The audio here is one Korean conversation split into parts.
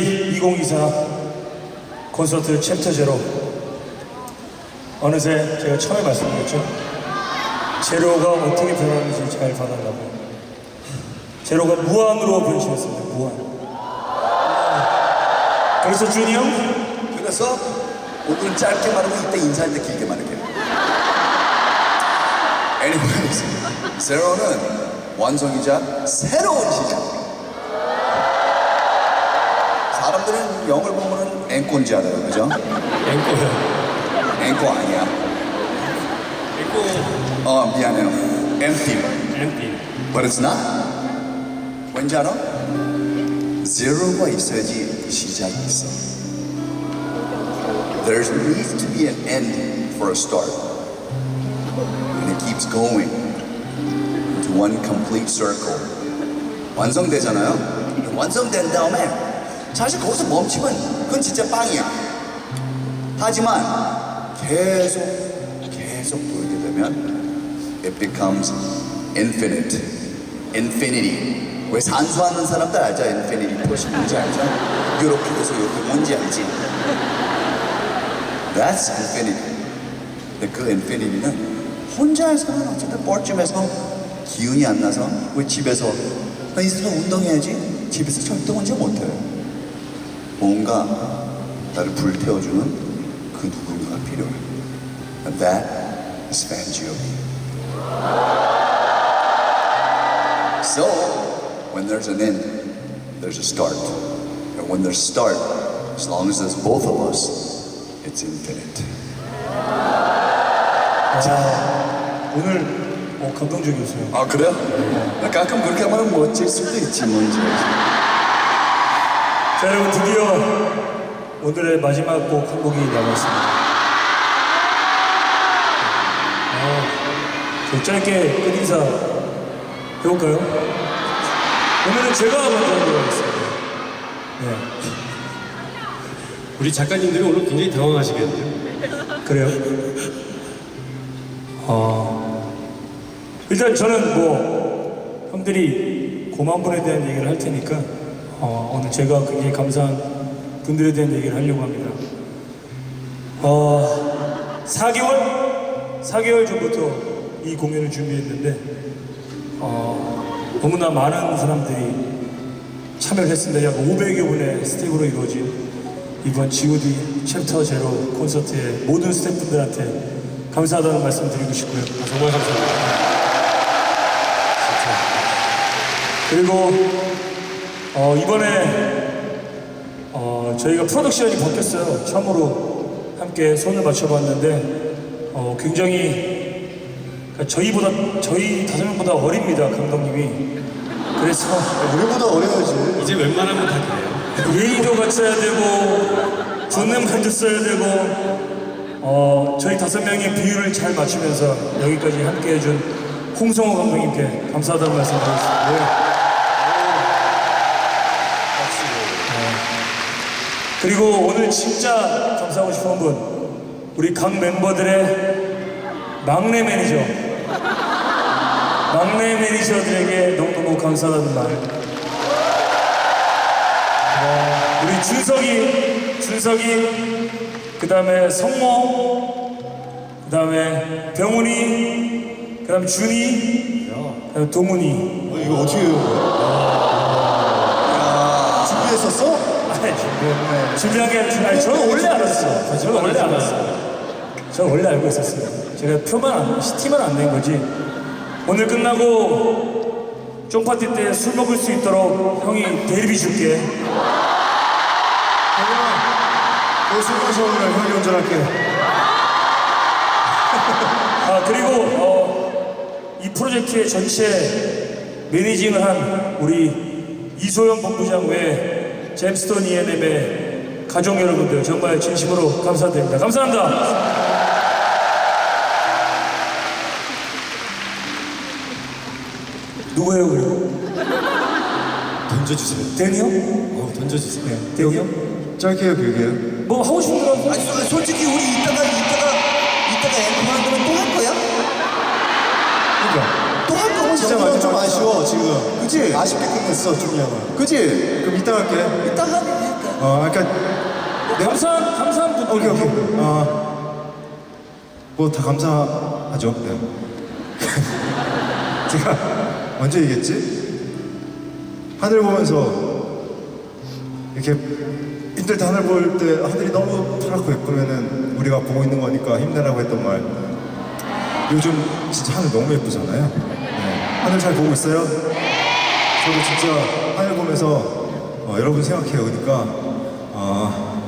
여러분, G.O.D 2024 콘서트 챕터 제로 어느새 제가 처음에 말씀드렸죠. 제로가 어떻게 변하는지 잘 봐달라고. 제로가 무한으로 변신했습니다. 무한. 그래서 준이 형, 그래서 오늘은 짧게 말하고 이때 인사할 때 길게 말할게요. Anyways, 제로는 완성이자 새로운 시작. 사람들은 영을 보면은 앵꼬인 줄 알아요, 그죠? 앵커요. 앵꼬 아니야. 앵커, 어, 미안해요. empty. 앵띠. But it's not. 왠지 알아? zero가 있어야지 시작이 있어. There needs to be an end for a start. And it keeps going into one complete circle. 완성되잖아요? 완성된 다음에 사실 거기서 멈추면 그건 진짜 빵이야. 하지만 계속 계속 돌게 되면 it becomes infinite, infinity. 왜 산수하는 사람들 알죠? infinity 표시 뭔지 알죠? 이렇게 돼서 이렇게 뭔지 알지? That's infinity. 근데 그 infinity는 혼자서는 어쨌든 뻘쭘해서 기운이 안 나서 왜 집에서 나이 사람 운동해야지 집에서 절대 혼자 못해. 뭔가 나를 불태워주는 그 누군가가 필요해. And that is Fangio. So, when there's an end, there's a start. And when there's start, as long as there's both of us, it's infinite. 자, 오늘 어, 감동적이었어요. 아 그래요? 가끔 그렇게 하면 멋질 수도 있지 뭔지. 자, 여러분 드디어 오늘의 마지막 곡 한 곡이 남았습니다. 어, 저 짧게 끝인사 해볼까요? 오늘은 제가 먼저 하도록 하겠습니다. 네, 우리 작가님들이 오늘 굉장히 당황하시겠네요. 그래요? 어, 일단 저는 뭐 형들이 고마운 분에 대한 얘기를 할 테니까 어, 오늘 제가 굉장히 감사한 분들에 대한 얘기를 하려고 합니다. 어, 4개월? 4개월 전부터 이 공연을 준비했는데 어, 너무나 많은 사람들이 참여를 했습니다. 약 500여 분의 스텝으로 이루어진 이번 G.O.D 챕터 제로 콘서트의 모든 스태프분들한테 감사하다는 말씀 드리고 싶고요. 아, 정말 감사합니다. 그리고 어, 이번에 어, 저희가 프로덕션이 바뀌었어요. 처음으로 함께 손을 맞춰봤는데 어, 굉장히 그러니까 저희보다 저희 다섯 명보다 어립니다 감독님이. 그래서 우리보다 어려야지. 이제 웬만하면 다 그래요. 예의도 갖춰야 되고 좋는 말도 써야 되고 어, 저희 다섯 명의 비율을 잘 맞추면서 여기까지 함께 해준 홍성호 감독님께 감사하다는 말씀 드리겠습니다. 그리고 오늘 진짜 감사하고 싶은 분 우리 각 멤버들의 막내 매니저. 막내 매니저들에게 너무너무 감사하다는 말. 어, 우리 준석이 준석이 그 다음에 성모 그 다음에 병훈이 그 다음에 준이 그 다음에 동훈이. 이거 어떻게 해요? 준비한 게 아니, 저는 원래 알았어. 저는 원래 알았어. 저는 원래 알고 있었어요. 제가 표만 안, 티만 안 낸 거지. 오늘 끝나고 쫑파티 때 술 먹을 수 있도록 형이 대리비 줄게. 너술 마셔 오늘 형이 운전할게. 아 그리고 어, 이 프로젝트의 전체 매니징을 한 우리 이소연 본부장 외 잼스톤 E&M의 가족 여러분들 정말 진심으로 감사드립니다. 감사합니다. 누구예요 그리고? 던져주세요. 데니 형? 어, 던져주세요. 네, 데니 형? 짧게요, 길게요? 뭐 하고 싶은 하세요. 아니 솔- 솔직히 우리 이따가 이따가 이따가 앵커 하는 거면 또 할 거야? 그러니까 거면 진짜 정말 좀 마지막 아쉬워 지금. 그치? 아쉽게 끝냈어 중량은. 그치? 그럼 이따 갈게. 이따 하니. 어, 그러니까 감사한 감사한 분들. 오케이 오케이. 어, 뭐다 감사하죠. 네. 제가 언제 얘기했지? 하늘 보면서 이렇게 힘들 때 하늘 볼 때 하늘이 너무 파랗고 예쁘면은 우리가 보고 있는 거니까 힘내라고 했던 말. 요즘 진짜 하늘 너무 예쁘잖아요. 네. 하늘 잘 보고 있어요? 저도 진짜 하늘 보면서 어, 여러분 생각해요. 그러니까 어,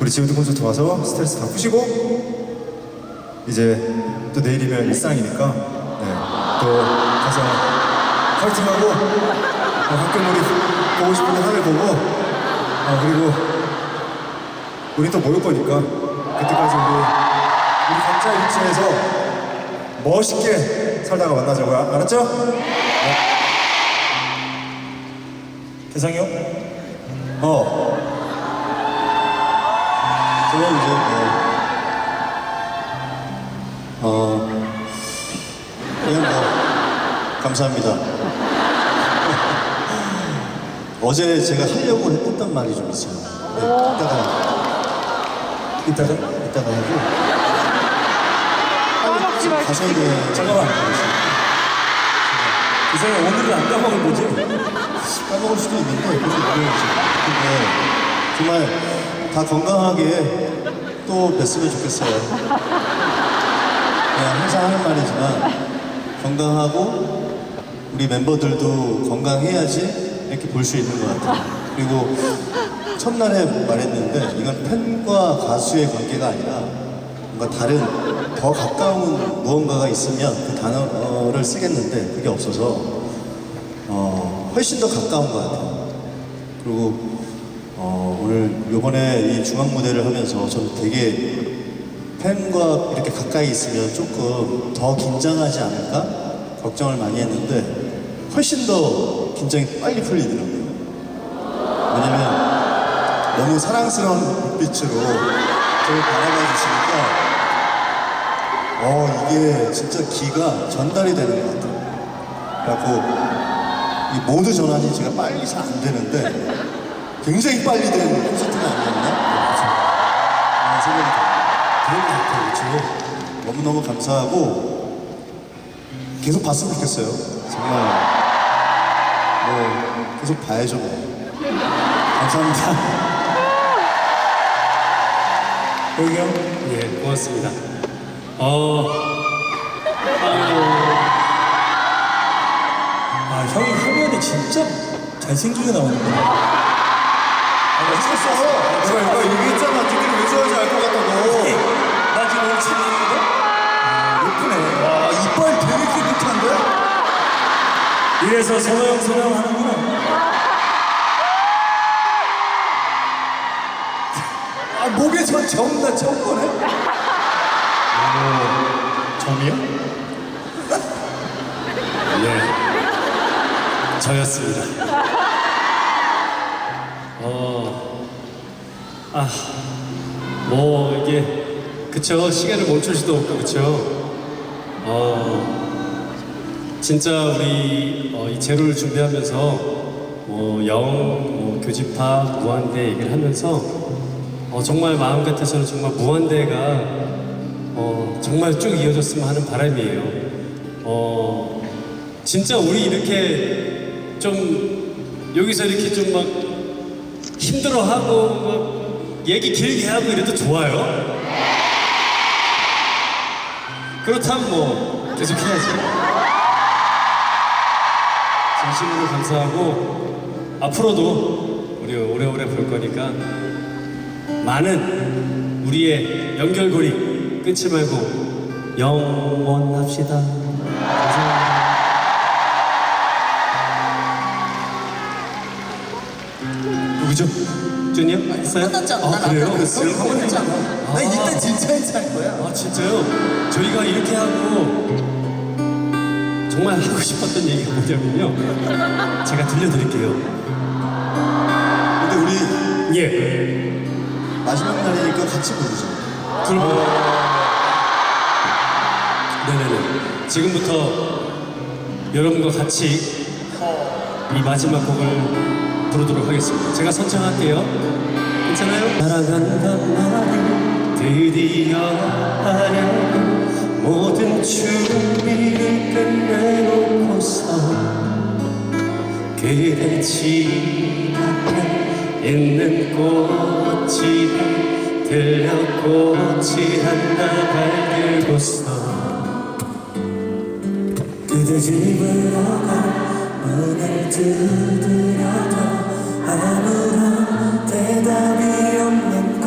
우리 지우드 콘서트 와서 스트레스 다 푸시고 이제 또 내일이면 일상이니까 네, 또 가서 파이팅하고 어, 가끔 우리 보고 싶은 데 하늘 보고 어, 그리고 우리 또 모일 거니까 그때까지 우리 우리 각자 위치에서 멋있게 살다가 만나자고요 알았죠? 대상이 형? 어. 저는 이제 뭐, 어, 그냥 뭐, 감사합니다. 어제 제가 하려고 했던 말이 좀 있어요. 네, 이따가, 이따가. 이따가 하고. 돼. 잠깐만. 대상이 형 오늘은 안 까먹은 거지? 까먹을 수도 있는데 그래서 모르겠지. 근데 정말 다 건강하게 또 뵀으면 좋겠어요. 그냥 항상 하는 말이지만 건강하고 우리 멤버들도 건강해야지 이렇게 볼 수 있는 것 같아요. 그리고 첫날에 말했는데 이건 팬과 가수의 관계가 아니라 뭔가 다른 더 가까운 무언가가 있으면 그 단어를 쓰겠는데 그게 없어서 어, 훨씬 더 가까운 것 같아요. 그리고 어, 오늘 요번에 이 중앙 무대를 하면서 저는 되게 팬과 이렇게 가까이 있으면 조금 더 긴장하지 않을까 걱정을 많이 했는데 훨씬 더 긴장이 빨리 풀리더라고요. 왜냐면 너무 사랑스러운 눈빛으로 저를 바라봐 주시니까 어 이게 진짜 기가 전달이 되는 것 같아요. 그래갖고 이 모드 전환이 제가 빨리 잘 안 되는데 굉장히 빨리 된 콘서트가 아니었나? 그런 생각이. 그런 것 같아요, 그렇죠? 너무 너무 감사하고 계속 봤으면 좋겠어요. 정말 뭐 계속 봐야죠. 뭐. 감사합니다. 형? 예, 고맙습니다. 어, 아 형이 화면에 진짜 잘생기게 나오는구나. 아, 나 미쳤어. 내가 이거 얘기했잖아 니들이 왜 좋아하는지 알 것 같다고 나 지금 오늘 재밌는데? 예쁘네 와 이빨 되게 깨끗한데? 이래서 선호형 선호형 하는구나. 아 목에 저 처음 나 처음 보네. 점이요? 예, 저였습니다. 어, 아, 뭐 이게 그쵸 시간을 멈출 수도 없고 그쵸. 어, 진짜 우리 어, 이 제로를 준비하면서 뭐 영, 뭐 교집합, 무한대 얘기를 하면서 어, 정말 마음 같아서는 정말 무한대가 어, 정말 쭉 이어졌으면 하는 바람이에요. 어, 진짜 우리 이렇게 좀 여기서 이렇게 좀 막 힘들어하고 막 얘기 길게 하고 이래도 좋아요. 그렇다면 뭐 계속 해야지. 진심으로 감사하고 앞으로도 우리 오래오래 볼 거니까 많은 우리의 연결고리 끊지 말고 영원합시다. 감사합니다. 누구죠? 준이 형? 했어요? 끝났잖아. 아, 난 그래요? 아까 그랬어요? 그거 했잖아. 나 이때 진짜 괜찮은 거야. 아 진짜요? 저희가 이렇게 하고 정말 하고 싶었던 얘기가 뭐냐면요 제가 들려드릴게요 근데 우리 예 마지막 날이니까 같이 부르자. 그럼 네네네. 지금부터 여러분과 같이 이 마지막 곡을 부르도록 하겠습니다. 제가 선창할게요. 괜찮아요? 날아간단 말을 드디어 알고 모든 준비를 끝내놓고서 그대 집 앞에 있는 꽃집에 들려 꽃이 한나 발들고서 그대 집으로 가 문을 두드려도 아무런 대답이 없는